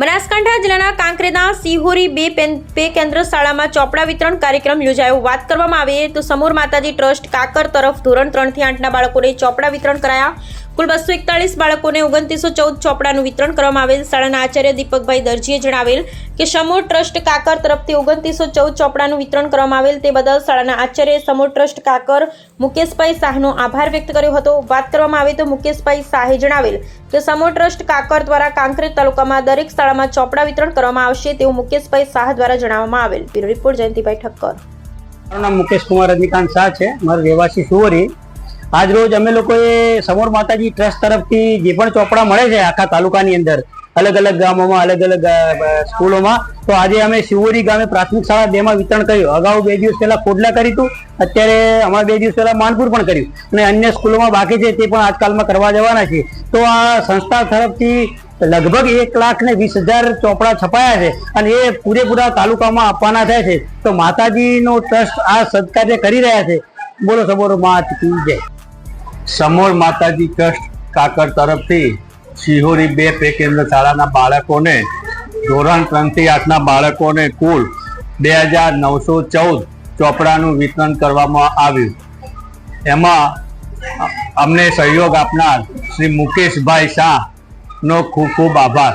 બનાસકાંઠા જિલ્લાના કાંકરેના સિહોરી બે પે કેન્દ્ર શાળામાં ચોપડા વિતરણ કાર્યક્રમ યોજાયો. વાત કરવામાં આવે તો સમૂર માતાજી ટ્રસ્ટ કાકર તરફ ધોરણ ત્રણથી આઠના બાળકોને ચોપડા વિતરણ કરાયા. કુલ બસો એકતાળીસ બાળકોને ઓગણત્રીસો ચૌદ ચોપડાનું વિતરણ કરવામાં આવેલ. શાળાના આચાર્ય દીપકભાઈ દરજીએ જણાવેલ કે સમૂહ ટ્રસ્ટ કાકર તરફથી ઓગણત્રીસો ચૌદ ચોપડાનું વિતરણ કરવામાં આવેલ તે બદલ શાળાના આચાર્ય સમૂહ ટ્રસ્ટ કાકર મુકેશભાઈ શાહનો આભાર વ્યક્ત કર્યો હતો. વાત કરવામાં આવે તો મુકેશભાઈ શાહે જણાવેલ કે સમૂહ ટ્રસ્ટ કાકર દ્વારા કાંકરેજ તાલુકામાં દરેક શાળામાં ચોપડા વિતરણ કરવામાં આવશે તેવું મુકેશભાઈ શાહ દ્વારા જણાવવામાં આવેલ. Bureau report Jayantibhai Thakkar. મારું નામ મુકેશ કુમાર રજનીકાંત શાહ છે. મારું રહેવાસી સુવરી. આજ રોજ અમે લોકોએ સમોર માતાજી ટ્રસ્ટ તરફથી જે પણ ચોપડા મળે છે આખા તાલુકાની અંદર, અલગ અલગ ગામોમાં, અલગ અલગ સ્કૂલોમાં, તો આજે અમે શિવોરી ગામે પ્રાથમિક શાળા બેમાં વિતરણ કર્યું. અગાઉ બે દિવસ પહેલા કોડલા કર્યું હતું, અત્યારે અમારે બે દિવસ પહેલા માનપુર પણ કર્યું. અને અન્ય સ્કૂલોમાં બાકી છે તે પણ આજકાલમાં કરવા જવાના છે. તો આ સંસ્થા તરફથી લગભગ એક લાખ ને વીસ હજાર ચોપડા છપાયા છે અને એ પૂરેપૂરા તાલુકામાં આપવાના થાય છે. તો માતાજીનો ટ્રસ્ટ આ સદકાર્ય કરી રહ્યા છે. બોલો સબોરો માત કી જય. સમોર માતાજી ટ્રસ્ટ કાકર તરફથી શિહોરી બે પે કેન્દ્ર શાળાના બાળકોને ધોરણ ત્રણથી આઠના બાળકોને કુલ બે હજાર નવસો ચૌદ ચોપડાનું વિતરણ કરવામાં આવ્યું. એમાં અમને સહયોગ આપનાર શ્રી મુકેશભાઈ શાહનો ખૂબ ખૂબ આભાર.